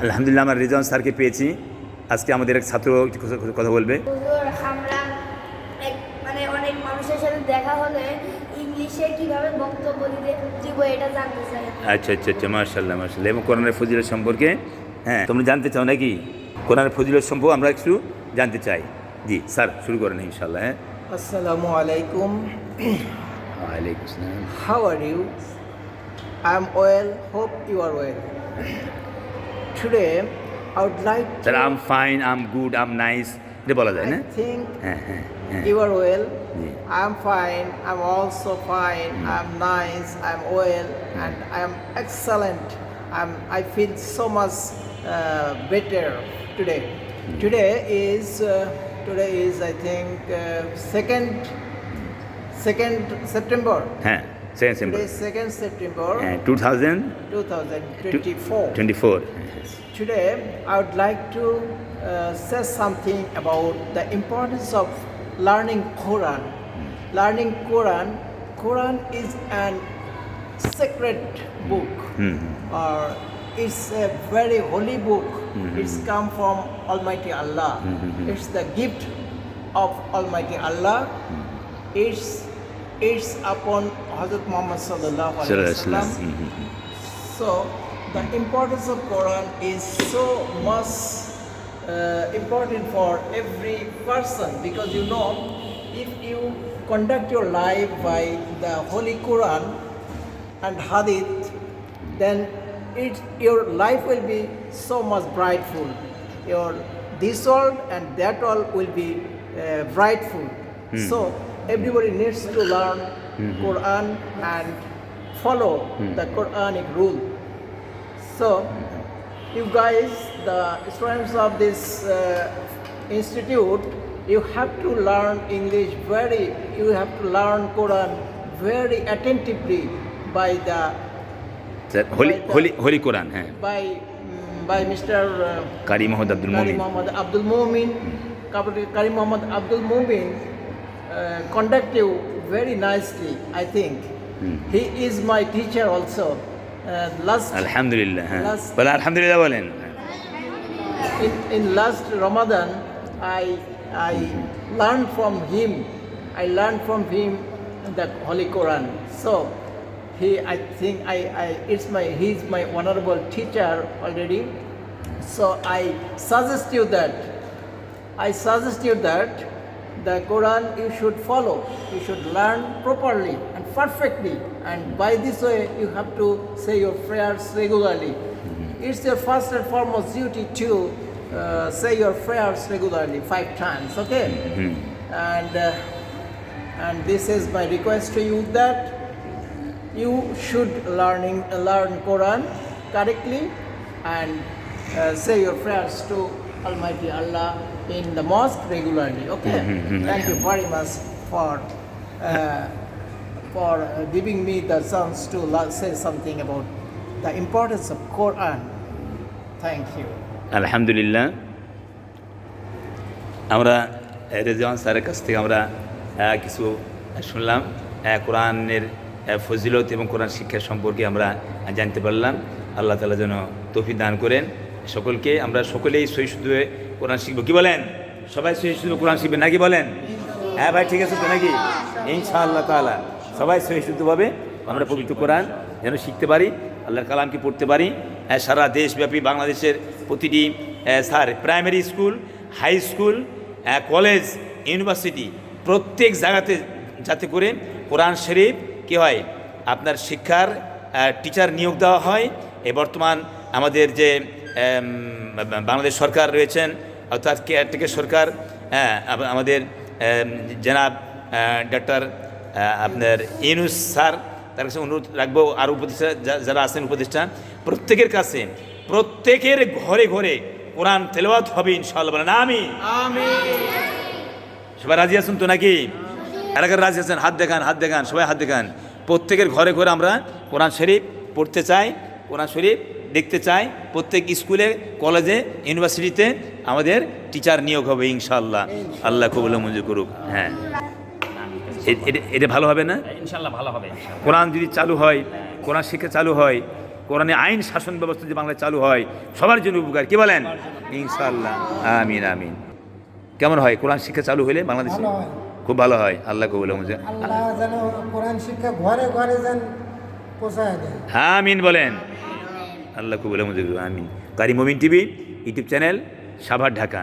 আলহামদুলিল্লাহ আমার রেজাউন স্যারকে পেয়েছি। আজকে আমাদের এক ছাত্র একটু কথা- বলবে। আমরা মানে অনেক মানুষের সাথে দেখা হলে ইংলিশে কীভাবে বক্তব্য দিতে দিব এটা জানতে চাই। আচ্ছা আচ্ছা আচ্ছা মার্শাল্লাহ মার্শাল্লাহ এবং কোরআনের ফজিলত সম্পর্কে হ্যাঁ তোমরা জানতে চাও নাকি? কোরআনের ফজিলত সম্পর্কে আমরা একটু জানতে চাই। জি স্যার শুরু করেন ইনশাল্লাহ হ্যাঁ। আসসালামু আলাইকুম। ওয়ালাইকুম আসসালাম। How are you? I'm well. Hope you are well. Today, I would like to. Sir am fine am good am nice এটা বলা যায় না I think হ্যাঁ হ্যাঁ হ্যাঁ you are well. Yeah. I'm fine. I'm also fine. I'm nice. I'm well, and I'm excellent. I'm. I feel so much uh, better today. Today is. Uh, today is I think uh, second. Second September. হ্যাঁ second Today September is second September. হ্যাঁ two thousand 2024. Twenty four Today, I would like to uh, say something about the importance of learning Quran. Learning Quran, Quran is an sacred book, hmm. or it's a very holy book. Hmm. It's come from Almighty Allah. Hmm. It's the gift of Almighty Allah. It's it's upon Hazrat Muhammad sallallahu alaihi wasallam. So the importance of Quran is so much uh, important for every person because you know if you conduct your life by the Holy Quran and Hadith, then it your life will be so much brightful. Your this world and that world will be uh, brightful. So everybody needs to learn Quran and follow the Quranic rule. So, you guys, the students of this uh, institute, you have to learn English very, you have to learn Quran very attentively by the Sir, holy, by the, holy, holy Quran. Hai. By mm, by Mr. Karim Muhammad Abdul Mumin. Muhammad Abdul Mumin. Qari Muhammad Abdul Mumin uh, you very nicely, I think. Hmm. He is my teacher also. Uh, last হ্যাঁ Last- বলে আলহামদুলিল্লাহ বলেন in, in last Ramadan, I I learned from him. I learned from him the Holy Quran. So he, I think I, I it's my he's my honorable teacher already. So I suggest you that I suggest you that the Quran you should follow. You should learn properly and perfectly. And by this way, you have to say your prayers regularly. It's your first and foremost duty to uh, say your prayers regularly, five times. Okay. And uh, and this is my request to you that you should learning learn Quran correctly and uh, say your prayers to Almighty Allah in the mosque regularly. Okay. Mm-hmm. Thank you very much for uh, for uh, giving me the chance to say something about the importance of Quran. Thank you. আলহামদুলিল্লাহ আমরা রেজওয়ান স্যারের কাছ থেকে আমরা কিছু শুনলাম কোরআনের ফজিলত এবং কোরআন শিক্ষা সম্পর্কে আমরা জানতে পারলাম আল্লাহ তালা যেন তফি দান করেন সকলকে আমরা সকলেই সহি শুদ্ধ হয়ে কোরআন শিখব। কি বলেন? সবাই সহি শুদ্ধ কোরআন শিখবেন নাকি বলেন? হ্যাঁ ভাই ঠিক আছে তো নাকি? ইনশাআল্লাহ তাআলা। সবাই সহি আমরা পবিত্র কোরআন যেন শিখতে পারি আল্লাহর কালামকে পড়তে পারি। হ্যাঁ, সারা দেশব্যাপী বাংলাদেশের প্রতিটি sir primary school high school college university প্রত্যেক জায়গাতে যাতে করে কোরআন শরীফ কী হয় আপনার শিক্ষার টিচার নিয়োগ দেওয়া হয়। এ বর্তমান আমাদের যে বাংলাদেশ সরকার রয়েছেন অর্থাৎ কেয়ারটেকের সরকার হ্যাঁ আমাদের আম, জনাব ডক্টর আপনার ইনুস স্যার তার কাছে অনুরোধ রাখব আর উপদেষ্টা যা- যারা আছেন উপদেষ্টা প্রত্যেকের কাছে প্রত্যেকের ঘরে ঘরে কোরআন তেলাওয়াত হবে ইনশাআল্লাহ বলেন আমি সবাই রাজি আছেন তো নাকি? এলাকার রাজি আছেন হাত দেখান হাত দেখান সবাই হাত দেখান। প্রত্যেকের ঘরে ঘরে আমরা কোরআন শরীফ পড়তে চাই। কোরআন শরীফ দেখতে চাই প্রত্যেক স্কুলে কলেজে ইউনিভার্সিটিতে আমাদের টিচার নিয়োগ হবে ইনশাল্লাহ আল্লাহ কবুল মঞ্জুর করুক। হ্যাঁ। এ- এটা- এটা ভালো হবে না? ইনশাল্লাহ ভালো হবে কোরআন যদি চালু হয় কোরআন শিক্ষা চালু হয় কোরআনে আইন শাসন ব্যবস্থা যদি বাংলায় চালু হয় সবার জন্য উপকার। কি বলেন? ইনশাল্লাহ আমিন আমিন। কেমন হয়? কোরআন শিক্ষা চালু হলে বাংলাদেশে? খুব ভালো হয়। আল্লাহ কবুল মুজে আল্লাহ যেন কোরআন শিক্ষা ঘরে ঘরে যেন পৌঁছায় আমিন বলেন। আল্লাহ কবুল আহমদ আমিন। Qari Momin TV YouTube channel Savar Dhaka.